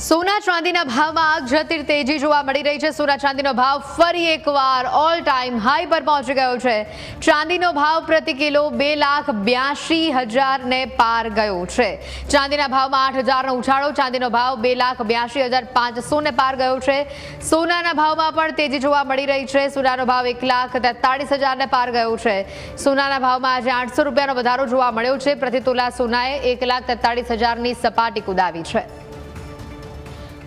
સોના ચાંદીના ભાવમાં આગ જતી તેજી જોવા મળી રહી છે. સોના ચાંદીનો ભાવ ફરી એકવાર ઓલ ટાઈમ હાઈ પર પહોંચી ગયો છે. ચાંદીનો ભાવ પ્રતિ કિલો બે લાખ બ્યાસી હજારને પાર ગયો છે. ચાંદીના ભાવમાં આઠ હજારનો ઉછાળો, ચાંદીનો ભાવ બે લાખ બ્યાસી હજાર પાંચસોને પાર ગયો છે. સોનાના ભાવમાં પણ તેજી જોવા મળી રહી છે. સોનાનો ભાવ એક લાખ તેતાળીસ હજારને પાર ગયો છે. સોનાના ભાવમાં આજે આઠસો રૂપિયાનો વધારો જોવા મળ્યો છે. પ્રતિ તોલા સોનાએ એક લાખ તેતાળીસ હજારની સપાટી કુદાવી છે.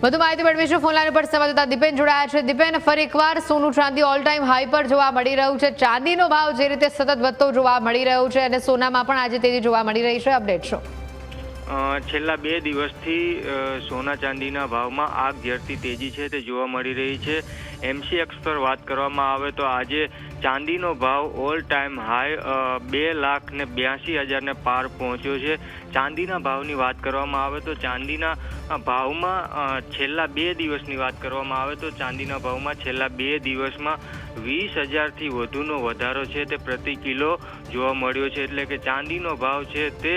વધુ માહિતી મેળવીશું ફોનલાઈન પર સંવાદદાતા દીપેન જોડાયા છે. દીપેન, ફરી એકવાર સોનું ચાંદી ઓલ ટાઈમ હાઈ પર જોવા મળી રહ્યું છે. ચાંદીનો ભાવ જે રીતે સતત વધતો જોવા મળી રહ્યો છે અને સોનામાં પણ આજે તેજી જોવા મળી રહી છે. અપડેટ શું? છેલ્લા બે દિવસથી સોના ચાંદીના ભાવમાં આગ ઝરતી તેજી છે, તે જોવા મળી રહી છે. એમસીએક્સ પર વાત કરવામાં આવે તો આજે ચાંદીનો ભાવ ઓલ ટાઈમ હાઈ બે લાખ ને બ્યાસી હજારને પાર પહોંચ્યો છે. ચાંદીના ભાવની વાત કરવામાં આવે તો ચાંદીના ભાવમાં છેલ્લા બે દિવસની વાત કરવામાં આવે તો ચાંદીના ભાવમાં છેલ્લા બે દિવસમાં વીસ હજારથી વધુનો વધારો છે તે પ્રતિ કિલો જોવા મળ્યો છે. એટલે કે ચાંદીનો ભાવ છે તે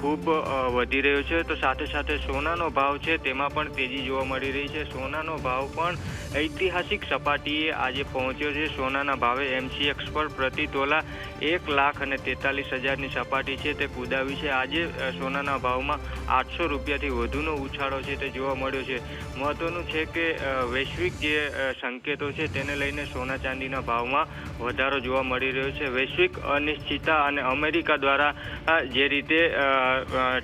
ખૂબ વધી રહ્યો છે. તો સાથે સાથે સોનાનો ભાવ છે તેમાં પણ તેજી જોવા મળી રહી છે. સોનાનો ભાવ પણ ઐતિહાસિક સપાટીએ આજે પહોંચ્યો છે. સોનાના ભાવે એમસીએક્સ પર પ્રતિ તોલા એક લાખ અને તેતાલીસ હજારની સપાટી છે તે કુદાવી છે. આજે સોનાના ભાવમાં આઠસો રૂપિયાથી વધુનો ઉછાળો છે તે જોવા મળ્યો છે. મહત્વનું છે કે વૈશ્વિક જે સંકેતો છે તેને લઈને સોના ચાંદીના ભાવમાં વધારો જોવા મળી રહ્યો છે. વૈશ્વિક અનિશ્ચિતતા અને અમેરિકા દ્વારા જે રીતે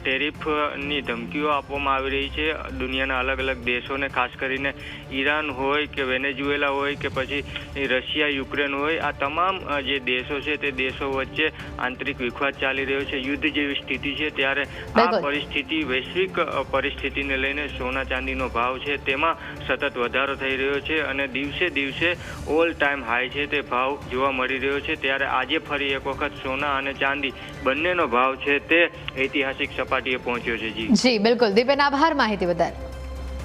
ટેરિફની ધમકીઓ આપવામાં આવી રહી છે દુનિયાના અલગ અલગ દેશોને ખાસ કરીને ઈરાન હોય કે વેનેઝુએલા હોય કે પછી રશિયા યુક્રેન હોય આ તમામ જે દેશો છે તે દેશો વચ્ચે આંતરિક વિખવાદ ચાલી રહ્યો છે. યુદ્ધ જેવી સ્થિતિ છે ત્યારે આ પરિસ્થિતિ વૈશ્વિક પરિસ્થિતિને લઈને સોના ચાંદીનો ભાવ છે તેમાં સતત વધારો થઈ રહ્યો છે અને દિવસે દિવસે ઓલ ટાઈમ હાઈ છે તે ભાવ જોવા મળી રહ્યો છે. ત્યારે આજે ફરી એક વખત સોના અને ચાંદી બંનેનો ભાવ છે તે ઐતિહાસિક સપાટીએ પહોંચ્યો છે જી. જી, બિલકુલ. દીપેન, આભાર માહિતી બદલ.